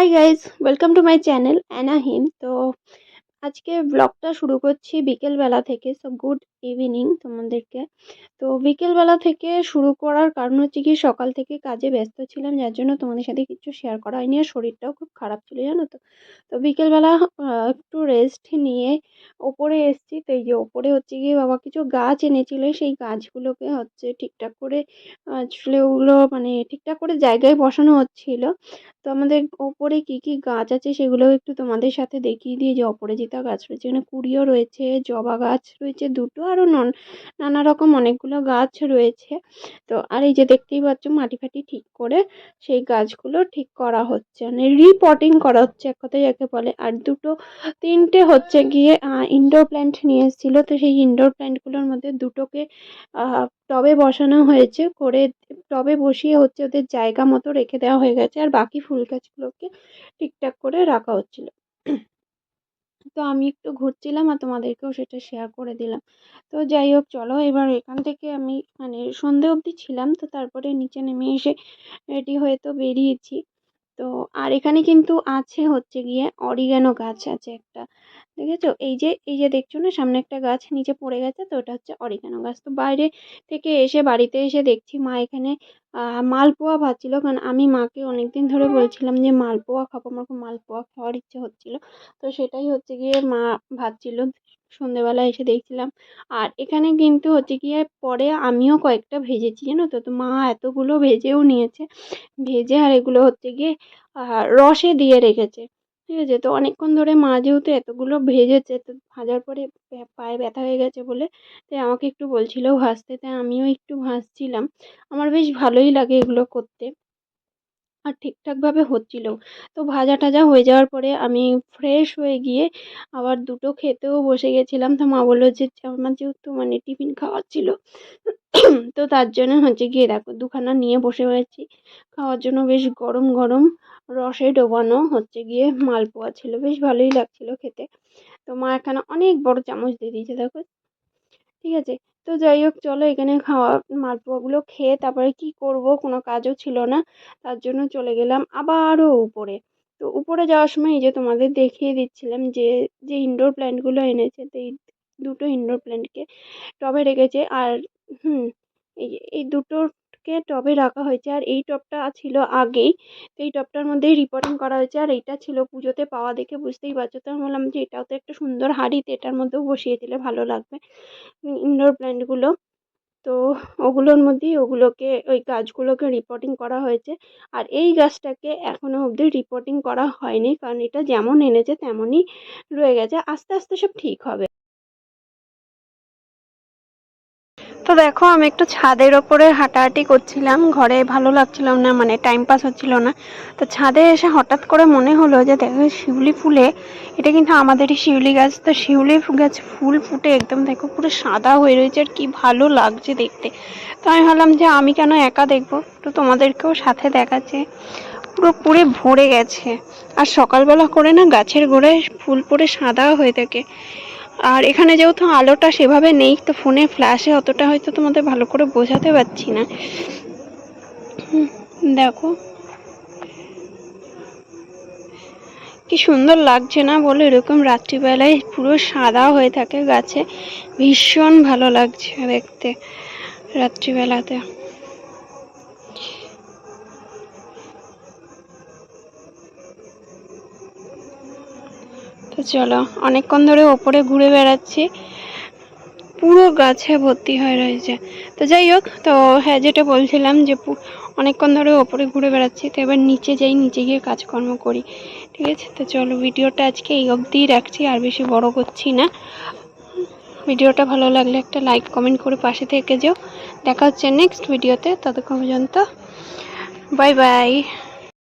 Hi guys welcome to my channel অ্যানাহিম তো আজকে ব্লগটা শুরু করছি বিকেলবেলা থেকে সো গুড ইভিনিং তোমাদেরকে। তো বিকেলবেলা থেকে শুরু করার কারণ হচ্ছে কি, সকাল থেকে কাজে ব্যস্ত ছিলাম, যার জন্য তোমাদের সাথে কিছু শেয়ার করা হয়নি আর শরীরটাও খুব খারাপ ছিল, জানো তো। তো বিকেলবেলা একটু রেস্ট নিয়ে ওপরে এসছি। তো এই যে ওপরে হচ্ছে গিয়ে বাবা কিছু গাছ এনেছিল, সেই গাছগুলোকে হচ্ছে ঠিকঠাক করে, আসলে ওগুলো মানে ঠিকঠাক করে জায়গায় বসানো হচ্ছিল। তো আমাদের ওপরে কি কি গাছ আছে সেগুলো একটু তোমাদের সাথে দেখিয়ে দিয়ে যে অপরাজিতা গাছ রয়েছে এখানে কুড়িও রয়েছে, জবা গাছ রয়েছে দুটো আরও নন, নানা রকম অনেকগুলো গাছ রয়েছে। তো আর এই যে দেখতেই পাচ্ছ মাটি ফাটি ঠিক করে সেই গাছগুলো ঠিক করা হচ্ছে মানে রিপটিং করা হচ্ছে এক কথায় যাকে বলে। আর দুটো, তিনটে হচ্ছে গিয়ে ইনডোর প্ল্যান্ট নিয়ে এসেছিল। তো সেই ইনডোর প্ল্যান্টগুলোর মধ্যে দুটোকে টবে বসানো হয়েছে করে টবে বসিয়ে হচ্ছে ওদের জায়গা মতো রেখে দেওয়া হয়ে গেছে। আর বাকি ফুল গাছগুলোকে ঠিকঠাক করে রাখা হচ্ছিল। তো আমি একটু ঘুরছিলাম আর তোমাদেরকেও সেটা শেয়ার করে দিলাম। তো যাই হোক, চলো এবার এখান থেকে আমি মানে সন্ধে অবধি ছিলাম, তো তারপরে নিচে নেমে এসে রেডি হয়ে তো বেরিয়েছি। তো আর এখানে কিন্তু আছে হচ্ছে গিয়ে অরিগ্যানো গাছ আছে একটা, দেখেছ? এই যে এই যে দেখছ না, সামনে একটা গাছ নিচে পড়ে গেছে, তো ওটা হচ্ছে অরিগ্যানো গাছ। তো বাইরে থেকে এসে বাড়িতে এসে দেখছি মা এখানে মালপোয়া ভাজছিল। কারণ আমি মাকে অনেকদিন ধরে বলছিলাম যে, মালপোয়া খাব। আমার খুব মালপোয়া খাওয়ার ইচ্ছে হচ্ছিল। তো সেটাই হচ্ছে গিয়ে মা ভাজছিল। সন্ধেবেলা এসে দেখছিলাম। আর এখানে কিন্তু হচ্ছে গিয়ে পরে আমিও কয়েকটা ভেজেছি, জানো তো? তো মা এতগুলো ভেজেও নিয়েছে। ভেজে আর এগুলো হচ্ছে গিয়ে রসে দিয়ে রেখেছে। ঠিক আছে? তো অনেকক্ষণ ধরে মা যেহেতু এতগুলো ভেজেছে, তো ভাজার পরে পায়ে ব্যথা হয়ে গেছে বলে, তাই আমাকে একটু বলছিল ভাজতে, তাই আমিও একটু ভাজছিলাম। আমার বেশ ভালোই লাগে এগুলো করতে। আর ঠিকঠাকভাবে হচ্ছিল। তো ভাজা টাজা হয়ে যাওয়ার পরে আমি ফ্রেশ হয়ে গিয়ে আবার দুটো খেতেও বসে গেছিলাম। তো মা বলল যে আমার যেহেতু মানে টিফিন খাওয়ার ছিল, তো তার জন্য হচ্ছে গিয়ে দেখো দুখানা নিয়ে বসে হয়েছি খাওয়ার জন্য বেশ গরম গরম রসে ডোবানো হচ্ছে গিয়ে মালপোয়া ছিল, বেশ ভালোই লাগছিল খেতে। তো মা এখানে অনেক বড় চামচ দিয়ে দিয়েছে, দেখো। ঠিক আছে, তো যাই হোক, চলো এখানে খাওয়া মালপোয়াগুলো খেয়ে তারপরে কি করব, কোনো কাজও ছিল না, তার জন্য চলে গেলাম আবারও উপরে। তো উপরে যাওয়ার সময় এই যে তোমাদের দেখিয়ে দিচ্ছিলাম যে যে ইনডোর প্ল্যান্টগুলো এনেছে, তো এই দুটো ইনডোর প্ল্যান্টকে টবে রেখেছে, আর হুম, এই এই এই দুটোকে টবে রাখা হয়েছে আর এই টবটা ছিল আগেই। এই টবটার মধ্যেই রিপোর্টিং করা হয়েছে আর এইটা ছিল পুজোতে পাওয়া দেখে বুঝতেই পারছ। তো আমি বললাম যে এটাও তো একটা সুন্দর হাঁড়িতে এটার মধ্যেও বসিয়ে দিলে ভালো লাগবে। ইনডোর প্ল্যান্টগুলো তো ওগুলোর মধ্যেই ওগুলোকে, ওই গাছগুলোকে রিপোর্টিং করা হয়েছে। আর এই গাছটাকে এখনও অবধি রিপোর্টিং করা হয়নি, কারণ এটা যেমন এনেছে তেমনই রয়ে গেছে। আস্তে আস্তে সব ঠিক হবে। তো দেখো, আমি একটু ছাদের ওপরে হাঁটাহাঁটি করছিলাম। ঘরে ভালো লাগছিল না মানে টাইম পাস হচ্ছিল না। তো ছাদে এসে হঠাৎ করে মনে হলো যে, দেখো শিউলি ফুলে, এটা কিন্তু আমাদেরই শিউলি গাছ। তো শিউলি গাছ ফুল ফুটে একদম দেখো, পুরো সাদা হয়ে রয়েছে আর কি ভালো লাগছে দেখতে। তো আমি ভাবলাম যে, আমি কেন একা দেখব? তো তোমাদেরকেও সাথে দেখাচ্ছে। পুরো পুরে ভরে গেছে। আর সকালবেলা করে না গাছের গোড়ায় ফুল পড়ে সাদা হয়ে থাকে। আর এখানে যেহেতু আলোটা সেভাবে নেই, তো ফোনে ফ্ল্যাশে অতটা হয়তো তোমাদের ভালো করে বোঝাতে পারছি না। দেখো। কি সুন্দর লাগছে না বলে? এরকম রাত্রিবেলায় পুরো সাদা হয়ে থাকে গাছে। ভীষণ ভালো লাগছে দেখতে রাত্রিবেলাতে। তো চলো, অনেকক্ষণ ধরে ওপরে ঘুরে বেড়াচ্ছি। পুরো গাছে ভর্তি হয়ে রয়েছে। তো যাই হোক, তো হ্যাঁ যেটা বলছিলাম যে অনেকক্ষণ ধরে ওপরে ঘুরে বেড়াচ্ছি, তো এবার নিচে যাই, নিচে গিয়ে কাজকর্ম করি। ঠিক আছে? তো চলো, ভিডিওটা আজকে এই অবধিই রাখছি, আর বেশি বড় করছি না। ভিডিওটা ভালো লাগলে একটা লাইক, কমেন্ট করে পাশে থেকে যেও। দেখা হচ্ছে নেক্সট ভিডিওতে, ততক্ষণ পর্যন্ত, বাই বাই।